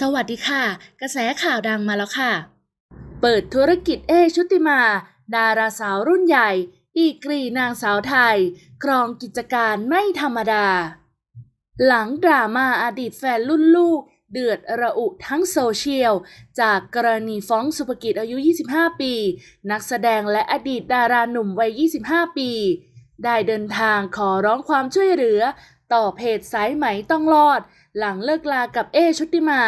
สวัสดีค่ะ กระแสข่าวดังมาแล้วค่ะ เปิดธุรกิจเอชุติมา ดาราสาวรุ่นใหญ่ ดีกรีนางสาวไทย ครองกิจการไม่ธรรมดา หลังดราม่าอดีตแฟนรุ่นลูก เดือดระอุทั้งโซเชียล จากกรณีฟ้องสุภกิจอายุ 25 ปี นักแสดงและอดีตดาราหนุ่มวัย 25 ปีได้เดินทางขอร้องความช่วยเหลือ ต่อเพจสายไหมต้องรอด หลังเลิกลากับเอชุติมา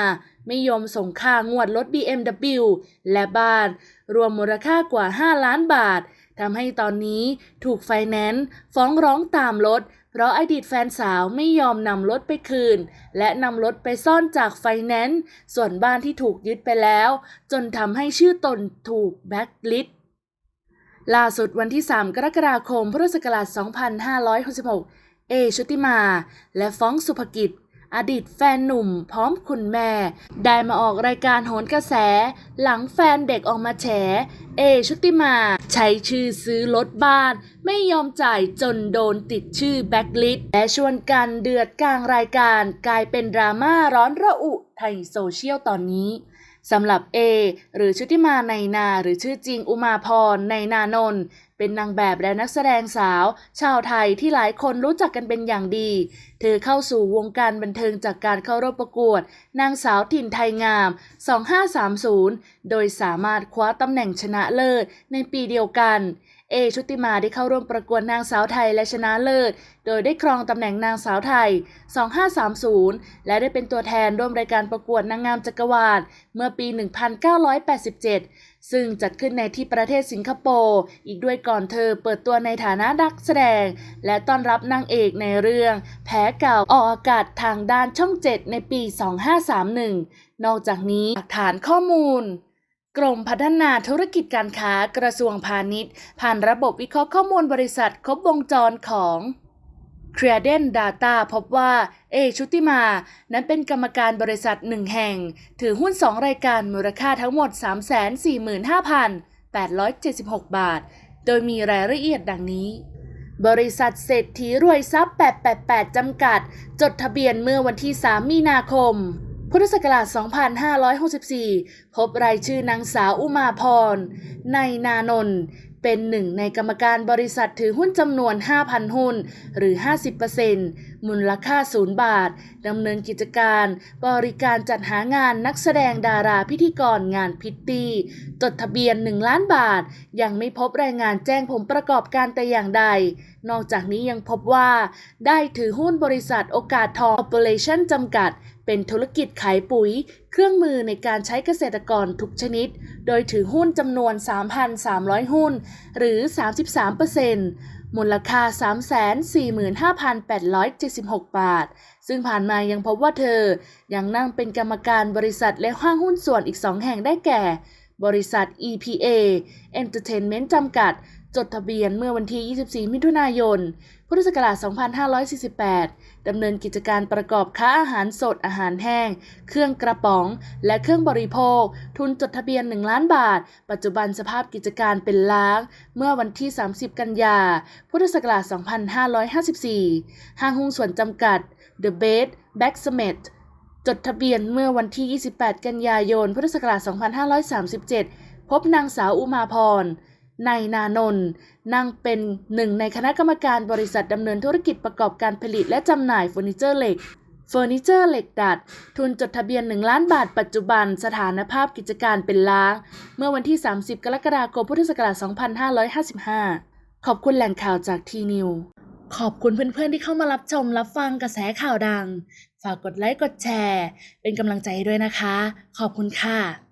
ไม่ยอมส่งค่างวดรถ BMW และบ้าน รวมมูลค่ากว่า 5 ล้านบาททำให้ตอนนี้ถูกไฟแนนซ์ฟ้องร้องตามรถ เพราะอดีตแฟนสาวไม่ยอมนำรถไปคืน และนำรถไปซ่อนจากไฟแนนซ์ส่วนบ้านที่ถูกยึดไปแล้ว จนทำให้ชื่อตนถูกแบ็คลิสต์ล่าสุดวันที่ 3 กรกฎาคมพุทธศักราช 2566 เอชุติมา และฟ้องสุภกิจ อดีตแฟนหนุ่มพร้อมคุณแม่ ได้มาออกรายการโหนกระแส หลังแฟนเด็กออกมาแฉ เอชุติมา ใช้ชื่อซื้อรถบ้าน ไม่ยอมจ่ายจนโดนติดชื่อแบ็คลิสและชวนกันเดือดกลางรายการกลายเป็นดราม่าร้อนระอุในโซเชียลตอนนี้สำหรับ A หรือชุติมาในนาหรือชื่อจริงอุมาพรในนานนท์ เป็นนางแบบและนักแสดงสาว ชาวไทยที่หลายคนรู้จักกันเป็นอย่างดี เธอเข้าสู่วงการบันเทิงจากการเข้าร่วมประกวด นางสาวถิ่นไทยงาม 2530 โดยสามารถคว้าตำแหน่งชนะเลิศในปีเดียวกันเอชุติมาได้เข้าร่วมประกวดนางสาวไทยและชนะเลิศ โดยได้ครองตำแหน่งนางสาวไทย 2530 และได้เป็นตัวแทนร่วมรายการประกวดนางงามจักรวาลเมื่อปี 1987 ซึ่งจัดขึ้นในที่ประเทศสิงคโปร์ อีกด้วยก่อนเธอเปิดตัวในฐานะนักแสดง และต้อนรับนางเอกในเรื่องแพ้เก่าออกอากาศทางด้านช่อง 7 ในปี 2531 นอกจากนี้หลักฐานข้อมูลกรมพัฒนาธุรกิจการค้ากระทรวงพาณิชย์ ผ่านระบบวิเคราะห์ข้อมูลบริษัทครบวงจรของ c r e d e n Data พบว่า เอ ชุติมา นั้นเป็นกรรมการบริษัทหนึ่งแห่ง ถือหุ้น 2 รายการมูลค่าทั้งหมด 345,876 บาท โดยมีรายละเอียดดังนี้ บริษัทเศรษฐีรวยทรัพย์ 888 จำกัด จดทะเบียนเมื่อวันที่ 3 มีนาคม พุทธศักราช 2564 พบรายชื่อนางสาวอุมาพร ในนานนท์ เป็นหนึ่งในกรรมการบริษัทถือหุ้นจำนวน 5,000 หุ้น หรือ 50% มูลค่า0บาท ดำเนินกิจการ บริการจัดหางานนักแสดงดาราพิธีกรงานพิตตี้ จดทะเบียน 1 ล้านบาท ยังไม่พบรายงานแจ้งผลประกอบการแต่อย่างใด นอกจากนี้ยังพบว่า ได้ถือหุ้นบริษัทโอกาสทอง Operation จำกัด เป็นธุรกิจขายปุ๋ย เครื่องมือในการใช้เกษตรกรทุกชนิด โดยถือหุ้นจำนวน 3,300 หุ้น หรือ 33% มูลค่า 345,876 บาท ซึ่งผ่านมายังพบว่าเธอ ยังนั่งเป็นกรรมการบริษัทและห้างหุ้นส่วนอีก2แห่งได้แก่ บริษัท EPA Entertainment จำกัด จดทะเบียนเมื่อวันที่ 24 มิถุนายน พุทธศักราช 2548 ดำเนินกิจการประกอบค้าอาหารสด อาหารแห้ง เครื่องกระป๋อง และเครื่องบริโภค ทุนจดทะเบียน 1 ล้านบาท ปัจจุบันสภาพกิจการเป็นล้าง เมื่อวันที่ 30 กันยา พุทธศักราช 2554 ห้างหุ้นส่วนจำกัด The Bed Back Summit จดทะเบียนเมื่อวันที่ 28 กันยายน พุทธศักราช 2537 พบนางสาวอุมาพร ในนานนท์นั่งเป็นหนึ่งในคณะกรรมการบริษัทดำเนินธุรกิจประกอบการผลิตและจำหน่ายเฟอร์นิเจอร์เหล็กเฟอร์นิเจอร์เหล็กดัด ทุนจดทะเบียน 1 ล้านบาท ปัจจุบันสถานภาพกิจการเป็นล้างเมื่อวันที่ 30 กรกฎาคมพุทธศักราช2555 ขอบคุณแหล่งข่าวจากทีนิวขอบคุณเพื่อนๆที่เข้ามารับชมรับฟังกระแสข่าวดัง ฝากกดไลค์กดแชร์ เป็นกำลังใจด้วยนะคะ ขอบคุณค่ะ